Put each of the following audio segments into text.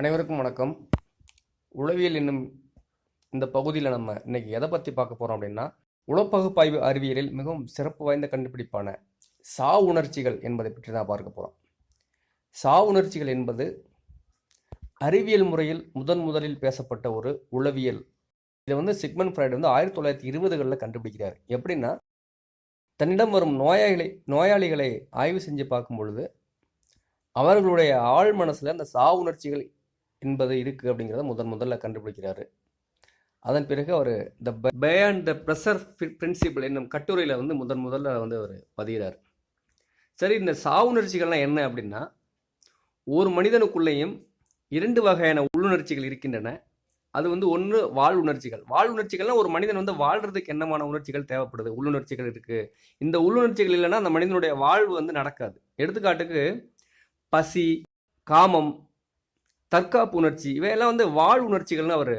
அனைவருக்கும் வணக்கம். உளவியல் என்னும் இந்த பகுதியில் நம்ம இன்னைக்கு எதை பற்றி பார்க்க போகிறோம் அப்படின்னா உளப்பகுப்பாய்வு அறிவியலில் மிகவும் சிறப்பு வாய்ந்த கண்டுபிடிப்பான சா உணர்ச்சிகள் என்பதை பற்றி தான் பார்க்க போகிறோம் சா உணர்ச்சிகள் என்பது அறிவியல் முறையில் முதன் முதலில் பேசப்பட்ட ஒரு உளவியல். இதை வந்து சிக்மன் ஃப்ரைடு வந்து ஆயிரத்தி தொள்ளாயிரத்தி இருபதுகளில் கண்டுபிடிக்கிறார். எப்படின்னா தன்னிடம் வரும் நோயாளிகளை நோயாளிகளை ஆய்வு செஞ்சு பார்க்கும் பொழுது அவர்களுடைய ஆழ் மனசில் அந்த சா உணர்ச்சிகள் என்பது இருக்குது அப்படிங்கிறத முதன் முதல்ல கண்டுபிடிக்கிறாரு. அதன் பிறகு அவர் the band the pressure principle என்னும் கட்டுரையில் வந்து முதன் முதல்ல வந்து அவர் பதிகிறார் சரி இந்த சாவுணர்ச்சிகள்லாம் என்ன அப்படின்னா ஒரு மனிதனுக்குள்ளேயும் இரண்டு வகையான உள்ளுணர்ச்சிகள் இருக்கின்றன. அது வந்து ஒன்று வாழ் உணர்ச்சிகள். வாழ் ஒரு மனிதன் வந்து வாழ்றதுக்கு என்னமான உணர்ச்சிகள் தேவைப்படுது? உள்ளுணர்ச்சிகள் இருக்குது இந்த உள்ளுணர்ச்சிகள் இல்லைன்னா அந்த மனிதனுடைய வாழ்வு வந்து நடக்காது. எடுத்துக்காட்டுக்கு பசி காமம் தற்காப்பு உணர்ச்சி இவையெல்லாம் வந்து வாழ் உணர்ச்சிகள்னு அவர்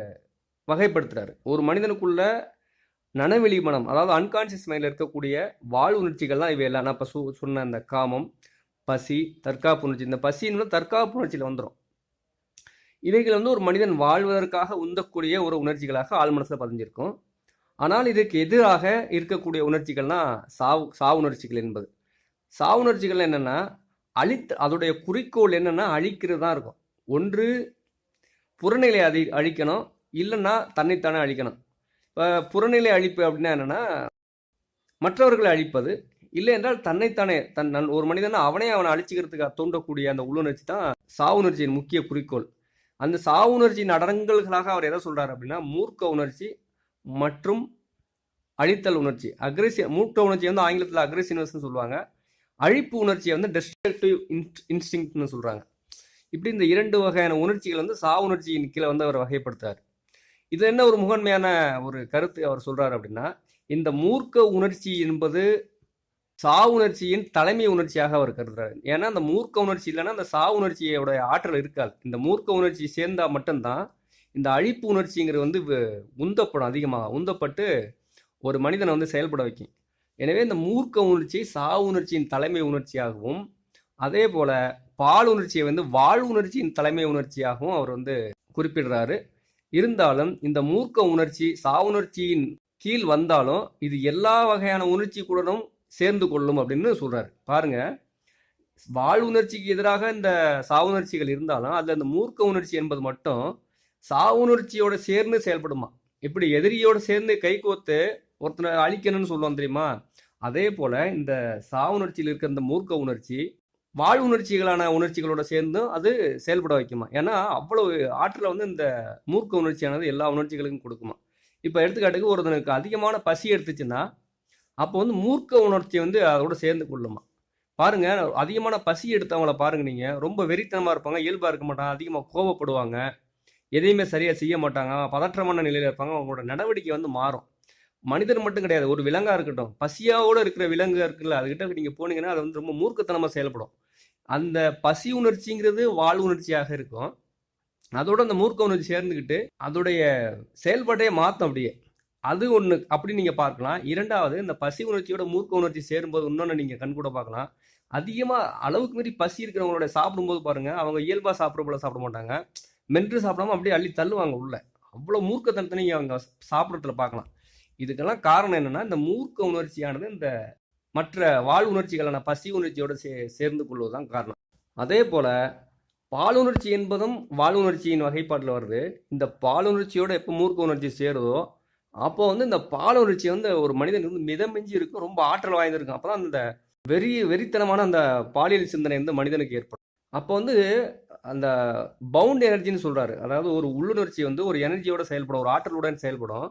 வகைப்படுத்துறாரு. ஒரு மனிதனுக்குள்ள நனவெளி மனம் அதாவது அன்கான்சியஸ் மைண்டில் இருக்கக்கூடிய வாழ் உணர்ச்சிகள்லாம் இவையெல்லாம். நான் இப்போ சொ சொன்ன அந்த காமம் பசி தற்காப்பு உணர்ச்சி. இந்த பசின்னு தற்காப்பு உணர்ச்சியில் வந்துடும் இவைகள் வந்து ஒரு மனிதன் வாழ்வதற்காக உந்தக்கூடிய ஒரு உணர்ச்சிகளாக ஆள் மனசில் பதிஞ்சிருக்கும். ஆனால் இதற்கு எதிராக இருக்கக்கூடிய உணர்ச்சிகள்னா சாவு சாவு உணர்ச்சிகள் என்பது. சாவு உணர்ச்சிகள் என்னென்னா அழித்து அதோடைய குறிக்கோள் என்னென்னா அழிக்கிறது தான் இருக்கும். ஒன்று புறநிலை அதி அழிக்கணும். இல்லைன்னா தன்னைத்தானே அழிக்கணும். இப்போ புறநிலை அழிப்பு அப்படின்னா என்னென்னா மற்றவர்களை அழிப்பது. இல்லை என்றால் தன்னைத்தானே தன் நன் ஒரு மனிதனை அவனே அவனை அழிச்சிக்கிறதுக்கு தூண்டக்கூடிய அந்த உள்ளுணர்ச்சி தான் சாவுணர்ச்சியின் முக்கிய குறிக்கோள். அந்த சாவுணர்ச்சியின் அடங்கல்களாக அவர் எதை சொல்கிறார் அப்படின்னா மூர்க்க உணர்ச்சி மற்றும் அழித்தல் உணர்ச்சி. அக்ரெசிவ் மூர்க்க உணர்ச்சி வந்து ஆங்கிலத்தில் அக்ரெசிவ்னஸ்ன்னு சொல்லுவாங்க. அழிப்பு உணர்ச்சியை வந்து டெஸ்ட்ரக்டிவ் இன்ஸ்டிங்னு சொல்கிறாங்க இப்படி இந்த இரண்டு வகையான உணர்ச்சிகள் வந்து சா உணர்ச்சியின் கீழே வந்து அவர் வகைப்படுத்துறார். இது என்ன ஒரு முகன்மையான ஒரு கருத்து அவர் சொல்றாரு அப்படின்னா இந்த மூர்க்க உணர்ச்சி என்பது சா உணர்ச்சியின் தலைமை உணர்ச்சியாக அவர் கருதுறாரு. ஏன்னா அந்த மூர்க்க உணர்ச்சி இல்லைன்னா அந்த சா உணர்ச்சியோட ஆற்றல் இருக்காது. இந்த மூர்க்க உணர்ச்சி சேர்ந்தா மட்டும்தான் இந்த அழிப்பு உணர்ச்சிங்கிறது வந்து உந்தப்படும் அதிகமாக உந்தப்பட்டு ஒரு மனிதனை வந்து செயல்பட வைக்கும். எனவே இந்த மூர்க்க உணர்ச்சி சா உணர்ச்சியின் தலைமை உணர்ச்சியாகவும் அதே போல பால் உணர்ச்சியை வந்து வாழ் உணர்ச்சியின் தலைமை உணர்ச்சியாகவும் அவர் வந்து குறிப்பிடுறாரு. இருந்தாலும் இந்த மூர்க்க உணர்ச்சி சா உணர்ச்சியின் கீழ் வந்தாலும் இது எல்லா வகையான உணர்ச்சி கூடனும் சேர்ந்து கொள்ளும் அப்படின்னு சொல்றாரு. பாருங்க. வாழ் உணர்ச்சிக்கு எதிராக இந்த சா உணர்ச்சிகள் இருந்தாலும் அதுல இந்த மூர்க்க உணர்ச்சி என்பது மட்டும் சா உணர்ச்சியோட சேர்ந்து செயல்படுமா? இப்படி எதிரியோட சேர்ந்து கை கோத்து ஒருத்தனை அழிக்கணும்னு சொல்லுவோம் தெரியுமா? அதே போல இந்த சா உணர்ச்சியில் இருக்கிற இந்த மூர்க்க உணர்ச்சி வாழ் உணர்ச்சிகளான உணர்ச்சிகளோட சேர்ந்தும் அது செயல்பட வைக்குமா? ஏன்னா அவ்வளவு ஆற்றில் வந்து இந்த மூர்க்க உணர்ச்சியானது எல்லா உணர்ச்சிகளுக்கும் கொடுக்குமா? இப்போ எடுத்துக்காட்டுக்கு ஒருத்தனுக்கு அதிகமான பசி எடுத்துச்சுன்னா அப்போ வந்து மூர்க்க உணர்ச்சி வந்து அதோட சேர்ந்து கொள்ளுமா? பாருங்க அதிகமான பசி எடுத்தவங்கள பாருங்க நீங்க. ரொம்ப வெறித்தனமாக இருப்பாங்க இயல்பாக இருக்க மாட்டாங்க அதிகமாக கோவப்படுவாங்க எதையுமே சரியாக செய்ய மாட்டாங்க பதற்றமான நிலையில் இருப்பாங்க அவங்களோட நடவடிக்கை வந்து மாறும். மனிதர் மட்டும் கிடையாது ஒரு விலங்காக இருக்கட்டும். பசியாவோட இருக்கிற விலங்கு இருக்குல்ல அதுகிட்ட நீங்கள் போனீங்கன்னா அது வந்து ரொம்ப மூர்க்கத்தனமாக செயல்படும். அந்த பசி உணர்ச்சிங்கிறது வாழ் உணர்ச்சியாக இருக்கும். அதோட அந்த மூர்க்க உணர்ச்சி சேர்ந்துக்கிட்டு அதோடைய செயல்பாட்டையே மாற்றும் அப்படியே. அது ஒன்று அப்படி நீங்கள் பார்க்கலாம். இரண்டாவது இந்த பசி உணர்ச்சியோட மூர்க்க உணர்ச்சி சேரும்போது இன்னொன்று நீங்கள் கண் கூட பார்க்கலாம். அதிகமாக அளவுக்கு மீறி பசி இருக்கிறவங்களோட சாப்பிடும்போது பாருங்கள் அவங்க இயல்பாக சாப்பிட்ற போல சாப்பிட மாட்டாங்க. மென்று சாப்பிடாம அப்படியே அள்ளி தள்ளுவாங்க உள்ள. அவ்வளோ மூர்க்கத்தனத்தை நீங்கள் அவங்க சாப்பிட்றதுல பார்க்கலாம். இதுக்கெல்லாம் காரணம் என்னென்னா இந்த மூர்க்க உணர்ச்சியானது இந்த மற்ற வாழ் உணர்ச்சிகளான பசி உணர்ச்சியோடு சே சேர்ந்து கொள்வதுதான் காரணம். அதே போல் பாலுணர்ச்சி என்பதும் வாழ்வுணர்ச்சியின் வகைப்பாட்டில் வருது. இந்த பாலுணர்ச்சியோட எப்போ மூர்க்க உணர்ச்சி சேருதோ அப்போ வந்து இந்த பாலுணர்ச்சி வந்து ஒரு மனிதன் வந்து மிதமிஞ்சி இருக்கும் ரொம்ப ஆற்றல் வாய்ந்திருக்கும். அப்போ தான் அந்த வெறி வெறித்தனமான அந்த பாலியல் சிந்தனை வந்து மனிதனுக்கு ஏற்படும். அப்போ வந்து அந்த பவுண்ட் எனர்ஜின்னு சொல்கிறாரு அதாவது ஒரு உள்ளுணர்ச்சி வந்து ஒரு எனர்ஜியோட செயல்படும் ஒரு ஆற்றலுடன் செயல்படும்.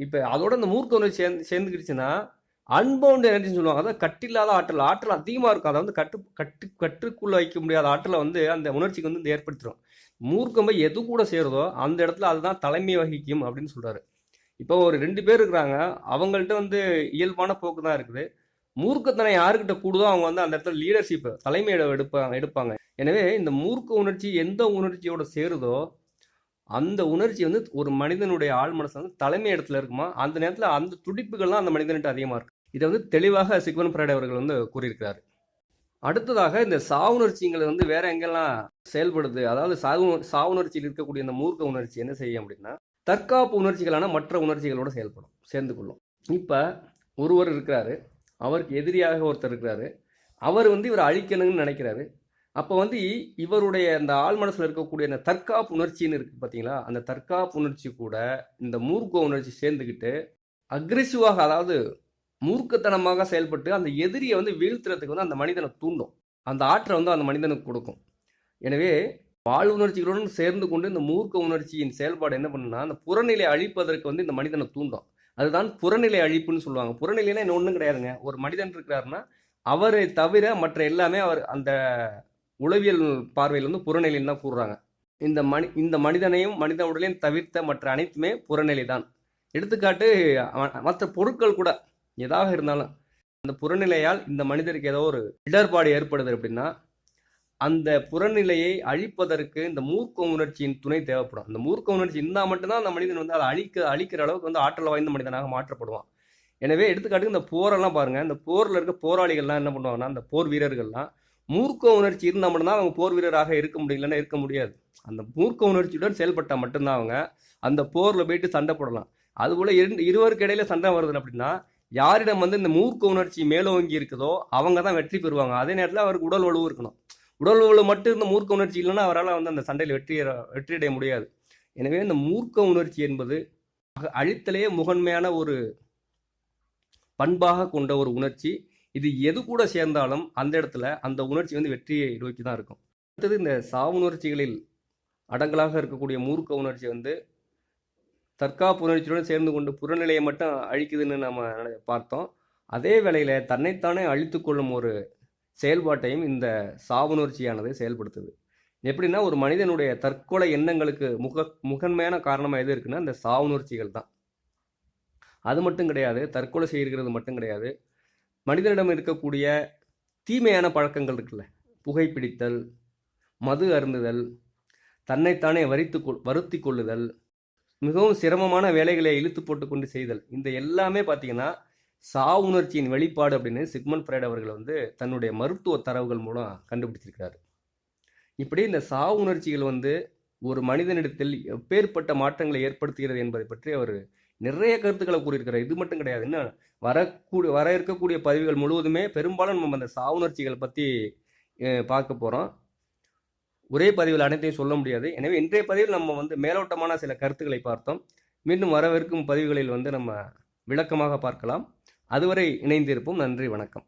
இப்போ அதோட இந்த மூர்க்க உணர்ச்சி சேர்ந்து சேர்ந்துக்கிடுச்சுன்னா அன்பவுண்ட் எனர்ஜின்னு சொல்லுவாங்க. அதாவது கட்டில்லாத ஆற்றல் ஆற்றல் அதிகமாக இருக்கும். அதை வந்து கட்டு கட்டு கட்டுக்குள்ள வைக்க முடியாத ஆற்றலை வந்து அந்த உணர்ச்சிக்கு வந்து ஏற்படுத்திடும் மூர்க்கம்பை எது கூட சேருதோ அந்த இடத்துல அதுதான் தலைமை வகிக்கும் அப்படின்னு சொல்கிறாரு இப்போ ஒரு ரெண்டு பேர் இருக்கிறாங்க. அவங்கள்ட்ட வந்து இயல்பான போக்கு தான் இருக்குது. மூர்க்கத்தனை யாருக்கிட்ட கூடுதோ அவங்க வந்து அந்த இடத்துல லீடர்ஷிப் தலைமையிட எடுப்பாங்க எடுப்பாங்க. எனவே இந்த மூர்க்க உணர்ச்சி எந்த உணர்ச்சியோட சேருதோ அந்த உணர்ச்சி வந்து ஒரு மனிதனுடைய ஆள் மனசு வந்து தலைமை இடத்துல இருக்குமா? அந்த நேரத்தில் அந்த துடிப்புகள்லாம் அந்த மனிதன்கிட்ட அதிகமாக இருக்கு. இதை வந்து தெளிவாக சிக்வன் பிராட் அவர்கள் வந்து கூறியிருக்கிறார். அடுத்ததாக இந்த சாவுணர்ச்சிங்கிறது வந்து வேற எங்கெல்லாம் செயல்படுது? அதாவது சாவு சாவுணர்ச்சியில் இருக்கக்கூடிய இந்த மூர்க்க உணர்ச்சி என்ன செய்யும் அப்படின்னா தற்காப்பு உணர்ச்சிகளான மற்ற உணர்ச்சிகளோட செயல்படும் சேர்ந்து கொள்ளும். இப்போ ஒருவர் இருக்கிறாரு அவருக்கு எதிரியாக ஒருத்தர் இருக்கிறாரு. அவர் வந்து இவர் அழிக்கணும்னு நினைக்கிறாரு. அப்போ வந்து இவருடைய அந்த ஆள் மனசில் இருக்கக்கூடிய அந்த தற்காப்பு உணர்ச்சின்னு இருக்கு பார்த்தீங்களா அந்த தற்காப்பு உணர்ச்சி கூட இந்த மூர்க்க உணர்ச்சி சேர்ந்துக்கிட்டு அக்ரெசிவாக அதாவது மூர்க்கத்தனமாக செயல்பட்டு அந்த எதிரியை வந்து வீழ்த்துறதுக்கு வந்து அந்த மனிதனை தூண்டும். அந்த ஆற்றை வந்து அந்த மனிதனுக்கு கொடுக்கும். எனவே வாழ் உணர்ச்சிகளுடன் சேர்ந்து கொண்டு இந்த மூர்க்க உணர்ச்சியின் செயல்பாடு என்ன பண்ணுன்னா அந்த புறநிலை அழிப்பதற்கு வந்து இந்த மனிதனை தூண்டும். அதுதான் புறநிலை அழிப்புன்னு சொல்லுவாங்க. புறநிலைன்னா என்ன ஒன்றும் கிடையாதுங்க. ஒரு மனிதன் இருக்கிறாருன்னா அவரை தவிர மற்ற எல்லாமே அவர் அந்த உளவியல் பார்வையில் வந்து புறநிலைன்னு தான் கூறுறாங்க. இந்த மனி இந்த மனிதனையும் மனித உடலையும் தவிர்த்த மற்ற அனைத்துமே புறநிலை தான். எடுத்துக்காட்டு மற்ற பொருட்கள் கூட எதாக இருந்தாலும் அந்த புறநிலையால் இந்த மனிதருக்கு ஏதோ ஒரு இடர்பாடு ஏற்படுது அப்படின்னா அந்த புறநிலையை அழிப்பதற்கு இந்த மூர்க்க உணர்ச்சியின் துணை தேவைப்படும். அந்த மூர்க்க உணர்ச்சி இருந்தால் மட்டும்தான் அந்த மனிதன் வந்து அதை அழிக்க அழிக்கிற அளவுக்கு வந்து ஆற்றல் வாய்ந்த மனிதனாக மாற்றப்படுவான். எனவே எடுத்துக்காட்டுக்கு இந்த போரெல்லாம் பாருங்கள் இந்த போரில் இருக்க போராளிகள்லாம் என்ன பண்ணுவாங்கன்னா அந்த போர் வீரர்கள்லாம் மூர்க்க உணர்ச்சி இருந்தால் மட்டும்தான் அவங்க போர் வீரராக இருக்க முடியலன்னா இருக்க முடியாது. அந்த மூர்க்க உணர்ச்சியுடன் செயல்பட்டால் மட்டும்தான் அவங்க அந்த போரில் போயிட்டு சண்டை போடலாம். அதுபோல் இரு இருவருக்கு இடையில சண்டை வருது அப்படின்னா யாரிடம் வந்து இந்த மூர்க்க உணர்ச்சி மேலோங்கி இருக்குதோ அவங்க தான் வெற்றி பெறுவாங்க. அதே நேரத்தில் அவருக்கு உடல் வலுவும் இருக்கணும். உடல் வலு மட்டும் இந்த மூர்க்க உணர்ச்சி இல்லைன்னா அவரால் வந்து அந்த சண்டையில் வெற்றி வெற்றியடைய முடியாது. எனவே இந்த மூர்க்க உணர்ச்சி என்பது அழித்தலே முகன்மையான ஒரு பண்பாக கொண்ட ஒரு உணர்ச்சி. இது எது கூட சேர்ந்தாலும் அந்த இடத்துல அந்த உணர்ச்சி வந்து வெற்றியை நோக்கி தான் இருக்கும். அடுத்தது இந்த சாவுணர்ச்சிகளில் அடங்கலாக இருக்கக்கூடிய மூர்க்க உணர்ச்சி வந்து தற்காப்பு உணர்ச்சியுடன் சேர்ந்து கொண்டு புறநிலையை மட்டும் அழிக்குதுன்னு நம்ம பார்த்தோம். அதே வேளையில் தன்னைத்தானே அழித்து கொள்ளும் ஒரு செயல்பாட்டையும் இந்த சாவுணர்ச்சியானது செயல்படுத்துது. எப்படின்னா ஒரு மனிதனுடைய தற்கொலை எண்ணங்களுக்கு முக முகன்மையான காரணமாக எது இருக்குன்னா இந்த சாவுணர்ச்சிகள் தான். அது மட்டும் கிடையாது தற்கொலை செய்கிறது மட்டும் கிடையாது. மனிதனிடம் இருக்கக்கூடிய தீமையான பழக்கங்கள் இருக்குல்ல. புகைப்பிடித்தல் மது அருந்துதல் தன்னைத்தானே வரித்து கொள் வருத்தி கொள்ளுதல் மிகவும் சிரமமான வேலைகளை இழுத்து போட்டுக்கொண்டு செய்தல். இந்த எல்லாமே பார்த்தீங்கன்னா சாவுணர்ச்சியின் வெளிப்பாடு அப்படின்னு சிக்மன் ஃப்ரைட் அவர்கள் வந்து தன்னுடைய மருத்துவ தரவுகள் மூலம் கண்டுபிடிச்சிருக்கிறார். இப்படி இந்த சாவுணர்ச்சிகள் வந்து ஒரு மனிதனிடத்தில் எப்பேற்பட்ட மாற்றங்களை ஏற்படுத்துகிறது என்பதை பற்றி அவர் நிறைய கருத்துக்களை கூறியிருக்கிறார். இது மட்டும் கிடையாது. என்ன? வரக்கூடிய வர இருக்கக்கூடிய பதிவுகள் முழுவதுமே பெரும்பாலும் நம்ம அந்த சாவுணர்ச்சிகளை பற்றி பார்க்க போகிறோம் ஒரே பதிவில் அனைத்தையும் சொல்ல முடியாது. எனவே இன்றைய பதிவில் நம்ம வந்து மேலோட்டமான சில கருத்துக்களை பார்த்தோம். மீண்டும் வரவிருக்கும் பதிவுகளில் வந்து நம்ம விளக்கமாக பார்க்கலாம். அதுவரை இணைந்திருப்போம். நன்றி வணக்கம்.